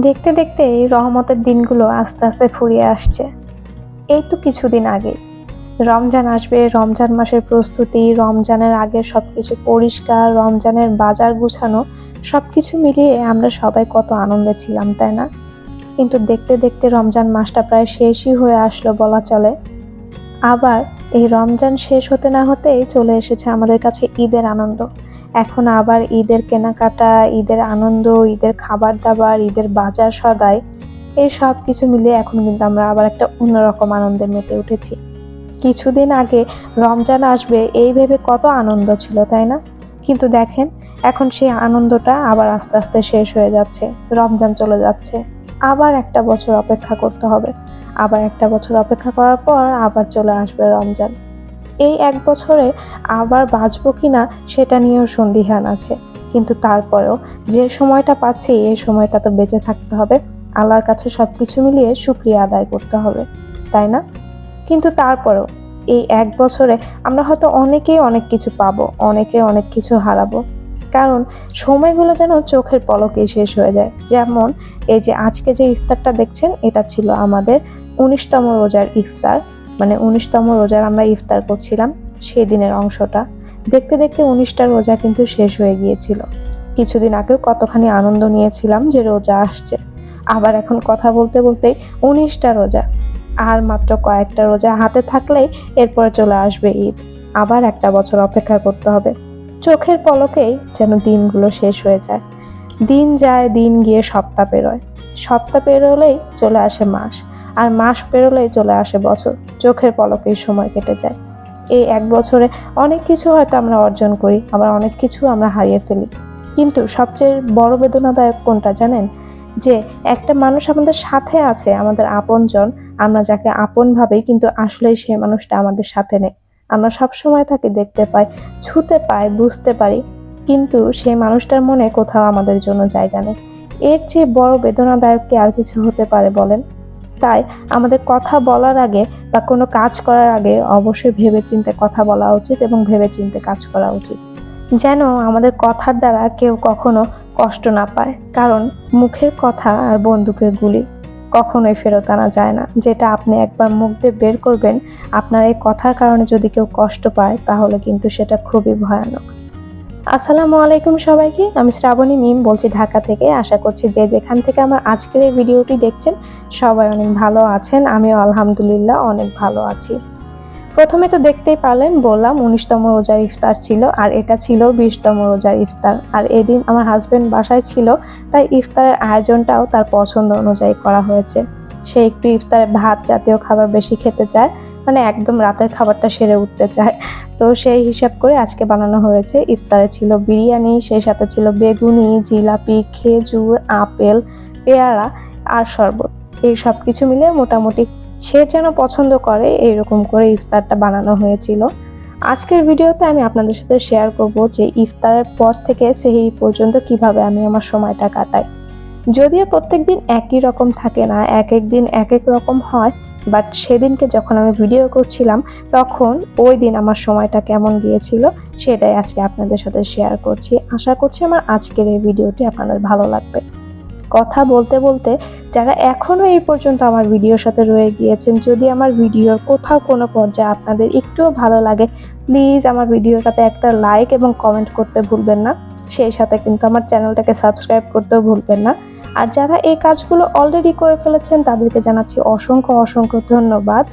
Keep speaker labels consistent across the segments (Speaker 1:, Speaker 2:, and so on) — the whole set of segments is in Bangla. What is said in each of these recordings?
Speaker 1: দেখতে দেখতে এই রহমতের দিনগুলো আস্তে আস্তে ফুরিয়ে আসছে। এই তো কিছুদিন আগে। রমজান আসবে, রমজান মাসের প্রস্তুতি, রমজানের আগে সব কিছু পরিষ্কার, রমজানের বাজার গুছানো সব কিছু মিলিয়ে আমরা সবাই কত আনন্দে ছিলাম, তাই না? কিন্তু দেখতে দেখতে রমজান মাসটা প্রায় শেষই হয়ে আসলো বলা চলে। আবার এই রমজান শেষ হতে না হতেই চলে এসেছে আমাদের কাছে ঈদের আনন্দ। এখন আবার ঈদের কেনাকাটা, ঈদের আনন্দ, ঈদের খাবার দাবার ঈদের বাজার সদাই, এই সব কিছু মিলিয়ে এখন কিন্তু আমরা আবার একটা অন্যরকম আনন্দে মেতে উঠেছি। কিছুদিন আগে রমজান আসবে, এই ভেবে কত আনন্দ ছিল, তাই না? কিন্তু দেখেন, এখন সেই আনন্দটা আবার আস্তে আস্তে শেষ হয়ে যাচ্ছে, রমজান চলে যাচ্ছে। আবার একটা বছর অপেক্ষা করতে হবে। আবার একটা বছর অপেক্ষা করার পর আবার চলে আসবে রমজান। এই এক বছরে আবার বাঁচবো কিনা সেটা নিয়েও সন্দিহান আছে। কিন্তু তারপরেও যে সময়টা পাচ্ছি, এই সময়টা তো বেঁচে থাকতে হবে। আল্লাহর কাছে সব কিছু মিলিয়ে সুক্রিয়া আদায় করতে হবে, তাই না? কিন্তু তারপরেও এই এক বছরে আমরা হয়তো অনেকেই অনেক কিছু পাবো, অনেকে অনেক কিছু হারাবো। কারণ সময়গুলো যেন চোখের পলকে শেষ হয়ে যায়। যেমন এই যে আজকে যে ইফতারটা দেখছেন, এটা ছিল আমাদের উনিশতম রোজার ইফতার। মানে উনিশতম রোজার আমরা ইফতার করছিলাম, সেই দিনের অংশটা। দেখতে দেখতে উনিশটা রোজা কিন্তু শেষ হয়ে গিয়েছিল। কিছুদিন আগেও কতখানি আনন্দ নিয়েছিলাম যে রোজা আসছে। আবার এখন কথা বলতে বলতেই উনিশটা রোজা। আর মাত্র কয়েকটা রোজা হাতে থাকলেই এরপরে চলে আসবে ঈদ। আবার একটা বছর অপেক্ষা করতে হবে। চোখের পলকেই যেন দিনগুলো শেষ হয়ে যায়। দিন যায়, দিন গিয়ে সপ্তাহ পেরোয় সপ্তাহ পেরোলেই চলে আসে মাস। আর মাস পেরোলেই চলে আসে বছর। চোখের পলকেই সময় কেটে যায়। এই এক বছরে অনেক কিছু হয়তো আমরা অর্জন করি, আবার অনেক কিছু আমরা হারিয়ে ফেলি। কিন্তু সবচেয়ে বড় বেদনাদায়ক কোনটা জানেন? যে একটা মানুষ আমাদের সাথে আছে, আমাদের আপনজন, আমরা যাকে আপন ভাবি, কিন্তু আসলেই সেই মানুষটা আমাদের সাথে নেই। আমরা সব সময় তাকে দেখতে পাই, ছুতে পাই, বুঝতে পারি, কিন্তু সেই মানুষটার মনে কোথাও আমাদের জন্য জায়গা নেই। এর চেয়ে বড় বেদনাদায়ক কি আর কিছু হতে পারে বলেন? তাই আমাদের কথা বলার আগে বা কোনো কাজ করার আগে অবশ্যই ভেবে ভেবেচিন্তে কথা বলা উচিত এবং ভেবে ভেবেচিন্তে কাজ করা উচিত। যেন আমাদের কথার দ্বারা কেউ কখনো কষ্ট না পায়। কারণ মুখের কথা আর বন্দুকের গুলি কখনোই ফেরত আনা যায় না। যেটা আপনি একবার মুখ দিয়ে বের করবেন, আপনার এই কথার কারণে যদি কেউ কষ্ট পায়, তাহলে কিন্তু সেটা খুবই ভয়ানক। আসসালামু আলাইকুম সবাইকে, আমি শ্রাবণী মিম বলছি ঢাকা থেকে। আশা করছি যে যেখান থেকে আমার আজকের এই ভিডিওটি দেখছেন, সবাই অনেক ভালো আছেন, আমিও আলহামদুলিল্লাহ অনেক ভালো আছি। প্রথমে তো দেখতেই পারলেন, বললাম উনিশতম রোজার ইফতার ছিল, আর এটা ছিল বিশতম রোজার ইফতার। আর এদিন আমার হাজব্যান্ড বাসায় ছিল, তাই ইফতারের আয়োজনটাও তার পছন্দ অনুযায়ী করা হয়েছে। সে একটু ইফতারে ভাত জাতীয় খাবার বেশি খেতে চায় মানে একদম রাতের খাবারটা সেরে উঠতে চায়। তো সেই হিসাব করে আজকে বানানো হয়েছে। ইফতারে ছিল বিরিয়ানি, সেই সাথে ছিল বেগুনি, জিলাপি, খেজুর, আপেল, পেয়ারা আর শরবত। এই সব কিছু মিলে মোটামুটি সে যেন পছন্দ করে, এইরকম করে ইফতারটা বানানো হয়েছিল। আজকের ভিডিওতে আমি আপনাদের সাথে শেয়ার করব যে ইফতারের পর থেকে সেই পর্যন্ত কীভাবে আমি আমার সময়টা কাটাই। যদিও প্রত্যেক দিন একই রকম থাকে না এক এক দিন এক এক রকম হয় বাট সেদিনকে যখন আমি ভিডিও করছিলাম, তখন ওই দিন আমার সময়টা কেমন গিয়েছিল সেটাই আজকে আপনাদের সাথে শেয়ার করছি। আশা করছি আমার আজকের এই ভিডিওটি আপনাদের ভালো লাগবে। কথা বলতে বলতে যারা এখনও এই পর্যন্ত আমার ভিডিওর সাথে রয়ে গিয়েছেন, যদি আমার ভিডিওর কোথাও কোনো পর্যায়ে আপনাদের একটুও ভালো লাগে প্লিজ আমার ভিডিওটাতে একটা লাইক এবং কমেন্ট করতে ভুলবেন না। সেই সাথে কিন্তু আমার চ্যানেলটাকে সাবস্ক্রাইব করতেও ভুলবেন না। আর যারা এই কাজগুলো অলরেডি করে ফেলেছেন তাদেরকে জানাচ্ছি অসংখ্য অসংখ্য ধন্যবাদ।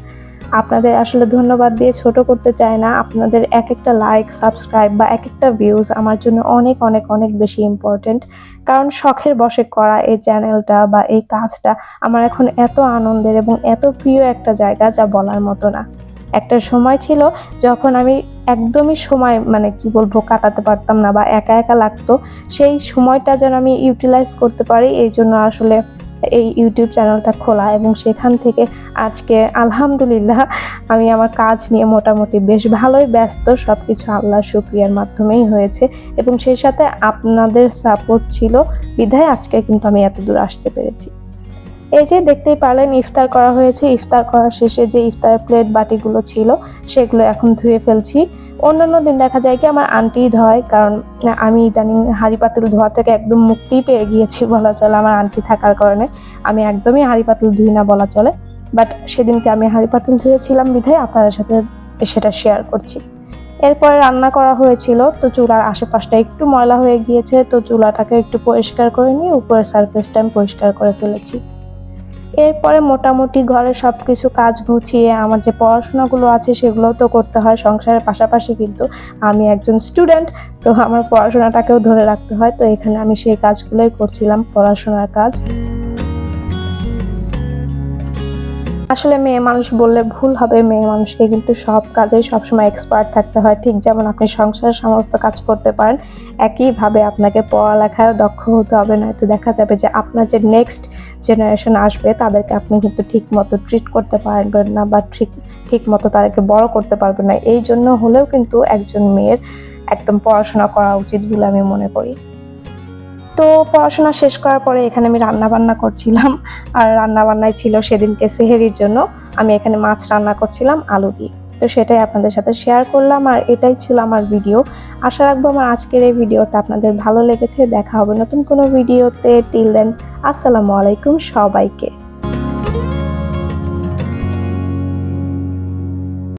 Speaker 1: আপনাদের আসলে ধন্যবাদ দিয়ে ছোট করতে চাই না। আপনাদের এক একটা লাইক সাবস্ক্রাইব বা এক একটা ভিউজ আমার জন্য অনেক অনেক অনেক বেশি ইম্পর্টেন্ট কারণ শখের বসে করা এই চ্যানেলটা বা এই কাজটা আমার এখন এত আনন্দের এবং এত প্রিয় একটা জায়গা যা বলার মতো না। একটা সময় ছিল যখন আমি একদমই সময় মানে কি বলব, কাটাতে পারতাম না বা একা একা লাগতো। সেই সময়টা যেন আমি ইউটিলাইজ করতে পারি, এই জন্য আসলে এই ইউটিউব চ্যানেলটা খোলা এবং সেখান থেকে আজকে আলহামদুলিল্লাহ আমি আমার কাজ নিয়ে মোটামুটি বেশ ভালোই ব্যস্ত। সব কিছু আল্লাহর শুক্রিয়ার মাধ্যমেই হয়েছে এবং সেই সাথে আপনাদের সাপোর্ট ছিল। বিধায় আজকে কিন্তু আমি এত দূর আসতে পেরেছি। এই যে দেখতেই পারলেন, ইফতার করা হয়েছে। ইফতার করার শেষে যে ইফতারের প্লেট বাটিগুলো ছিল, সেগুলো এখন ধুয়ে ফেলছি। অন্যান্য দিন দেখা যায় কি, আমার আন্টি ধোয়, কারণ আমি ইদানিং হাঁড়ি পাতিল ধোয়া থেকে একদম মুক্তি পেয়ে গিয়েছি বলা চলে আমার আন্টি থাকার কারণে। আমি একদমই হাঁড়ি পাতিল ধুই না বলা চলে। বাট সেদিনকে আমি হাঁড়ি পাতিল ধুয়েছিলাম বিধায় আপনাদের সাথে সেটা শেয়ার করছি। এরপরে রান্না করা হয়েছিল, তো চুলার আশেপাশটা একটু ময়লা হয়ে গিয়েছে, তো চুলাটাকে একটু পরিষ্কার করে নিয়ে উপরের সারফেসটা আমি পরিষ্কার করে ফেলেছি। এরপরে মোটামুটি ঘরে সব কিছু কাজ গুছিয়ে আমার যে পড়াশোনাগুলো আছে সেগুলো তো করতে হয়, সংসারের পাশাপাশি কিন্তু আমি একজন স্টুডেন্ট তো আমার পড়াশোনাটাকেও ধরে রাখতে হয়। তো এখানে আমি সেই কাজগুলোই করছিলাম, পড়াশোনার কাজ। আসলে মেয়ে মানুষ বললে ভুল হবে, মেয়ে মানুষকে কিন্তু সব কাজেই সবসময় এক্সপার্ট থাকতে হয়। ঠিক যেমন আপনি সংসারের সমস্ত কাজ করতে পারেন, একইভাবে আপনাকে পড়ালেখায় দক্ষ হতে হবে। নয়তো দেখা যাবে যে আপনার যে নেক্সট জেনারেশন আসবে, তাদেরকে আপনি কিন্তু ঠিক মতো ট্রিট করতে পারবেন না বা ঠিক ঠিক মতো তাদেরকে বড় করতে পারবেন না। এই জন্য হলেও কিন্তু একজন মেয়ের একদম পড়াশোনা করা উচিত বলে আমি মনে করি। তো পড়াশোনা শেষ করার পরে এখানে আমি রান্না বান্না করছিলাম। আর রান্না বান্নায় ছিল সেদিনকে সেহেরির জন্য। আমি এখানে মাছ রান্না করছিলাম, আলু দিয়ে। তো সেটাই আপনাদের সাথে শেয়ার করলাম আর এটাই ছিল আমার ভিডিও আশা রাখব আমার আজকের এই ভিডিওটা আপনাদের ভালো লেগেছে। দেখা হবে নতুন কোনো ভিডিওতে টিল দেন আসসালামু আলাইকুম সবাইকে।